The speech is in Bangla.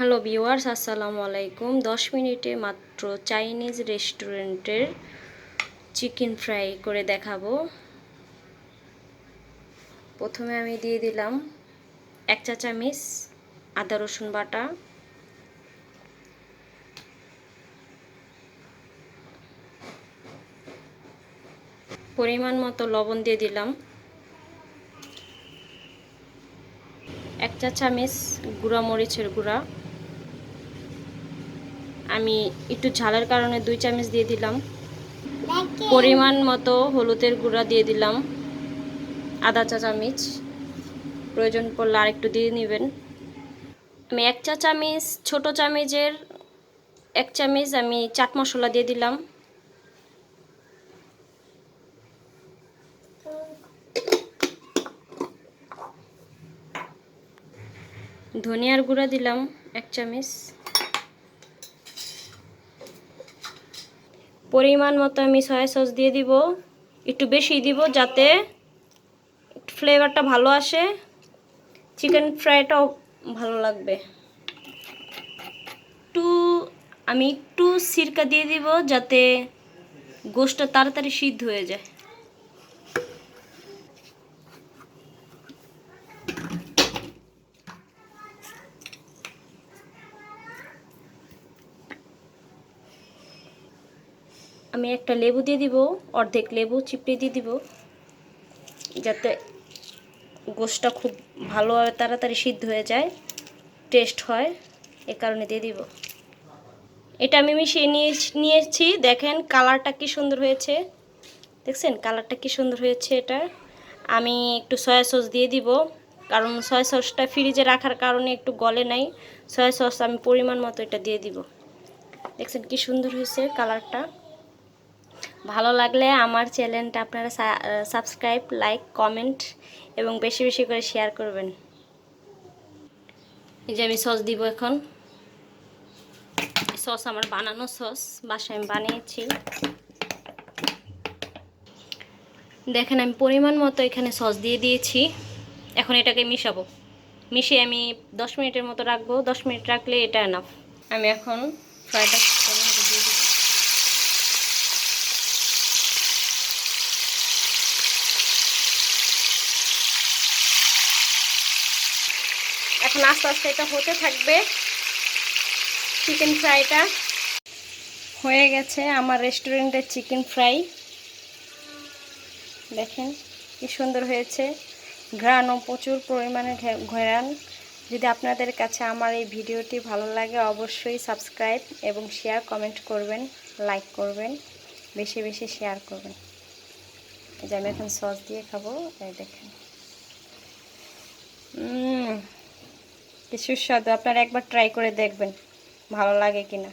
হ্যালো ভিউয়ার্স, আসসালামু আলাইকুম। দশ মিনিটে মাত্র চাইনিজ রেস্টুরেন্টের চিকেন ফ্রাই করে দেখাবো। প্রথমে আমি দিয়ে দিলাম এক চা চামিচ আদা রসুন বাটা। পরিমাণ মতো লবণ দিয়ে দিলাম। এক চা চামচ গুঁড়া মরিচের গুঁড়া। আমি একটু ঝালের কারণে দুই চামচ দিয়ে দিলাম। পরিমাণ মতো হলুদের গুঁড়া দিয়ে দিলাম। আধা চা চামচ। প্রয়োজন পড়লে আর একটু দিয়ে নেবেন। আমি এক চা চামচ ছোট চামচের এক চামচ আমি চাট মশলা দিয়ে দিলাম। ধনিয়ার গুঁড়া দিলাম এক চামচ। পরিমাণ মতো আমি সয়া সস দিয়ে দিব। একটু বেশি দিব যাতে ফ্লেভারটা ভালো আসে। চিকেন ফ্রাইটাও ভালো লাগবে। একটু, আমি একটু সিরকা দিয়ে দিব যাতে গোষ্ঠটা তাড়াতাড়ি সিদ্ধ হয়ে যায়। আমি একটা লেবু দিয়ে দিব, অর্ধেক লেবু চিপড়ে দিয়ে দিব, যাতে গোশটা খুব ভালোভাবে তাড়াতাড়ি সিদ্ধ হয়ে যায়, টেস্ট হয়, এ কারণে দিয়ে দিব। এটা আমি মিশিয়ে নিয়ে নিয়েছি, দেখেন কালারটা কি সুন্দর হয়েছে। দেখছেন কালারটা কি সুন্দর হয়েছে এটা। আমি একটু সয়া সস দিয়ে দিব, কারণ সয়া সসটা ফ্রিজে রাখার কারণে একটু গলে নাই। সয়া সস আমি পরিমাণ মতো এটা দিয়ে দিব। দেখছেন কি সুন্দর হয়েছে কালারটা। ভালো লাগলে আমার চ্যানেলটা আপনারা সাবস্ক্রাইব লাইক কমেন্ট এবং বেশি বেশি করে শেয়ার করবেন। এই যে আমি সস দিব এখন। সস আমার বানানো সস বাসায় আমি বানিয়েছি। দেখেন আমি পরিমাণ মতো এখানে সস দিয়ে দিয়েছি। এখন এটাকে মিশাবো। মিশিয়ে আমি দশ মিনিটের মতো রাখব। দশ মিনিট রাখলে এটা এনাফ আমি এখন ফ্রাইটা এখন আস্তে আস্তে এটা হতে থাকবে। চিকেন ফ্রাইটা হয়ে গেছে আমার রেস্টুরেন্টের চিকেন ফ্রাই দেখেন কি সুন্দর হয়েছে। ঘ্রাণও প্রচুর পরিমাণে ঘেরান। যদি আপনাদের কাছে আমার এই ভিডিওটি ভালো লাগে, অবশ্যই সাবস্ক্রাইব এবং শেয়ার কমেন্ট করবেন লাইক করবেন, বেশি বেশি শেয়ার করবেন। যে আমি এখন সস দিয়ে খাব দেখেন। কি সুস্বাদু। আপনারা একবার ট্রাই করে দেখবেন ভালো লাগে কিনা।